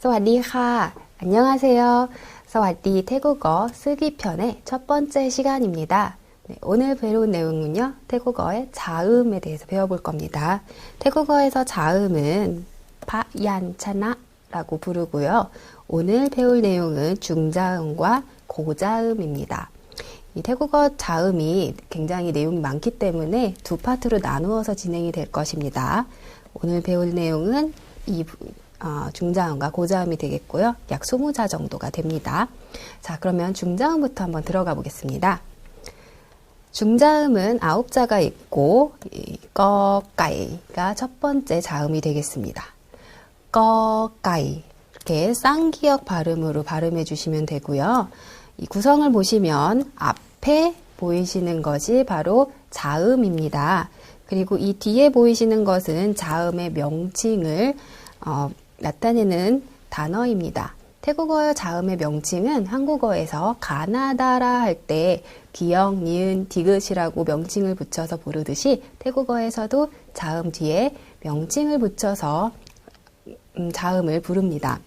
사와디하. 안녕하세요. 사와디 태국어 쓰기 편의 첫 번째 시간입니다. 네, 오늘 배울 내용은요, 태국어의 자음에 대해서 배워볼 겁니다. 태국어에서 자음은 바얀차나라고 부르고요. 오늘 배울 내용은 중자음과 고자음입니다. 이 태국어 자음이 굉장히 내용이 많기 때문에 두 파트로 나누어서 진행이 될 것입니다. 오늘 배울 내용은 이 어, 중자음과 고자음이 되겠고요. 약 20자 정도가 됩니다. 자, 그러면 중자음부터 한번 들어가 보겠습니다. 중자음은 아홉 자가 있고 꺼까이가 첫 번째 자음이 되겠습니다. 꺼까이 이렇게 쌍기역 발음으로 발음해 주시면 되고요. 이 구성을 보시면 앞에 보이시는 것이 바로 자음입니다. 그리고 이 뒤에 보이시는 것은 자음의 명칭을 어, 나타내는 단어입니다. 태국어의 자음의 명칭은 한국어에서 가나다라 할 때 기역, 니은, 디귿이라고 명칭을 붙여서 부르듯이 태국어에서도 자음 뒤에 명칭을 붙여서 음, 자음을 부릅니다.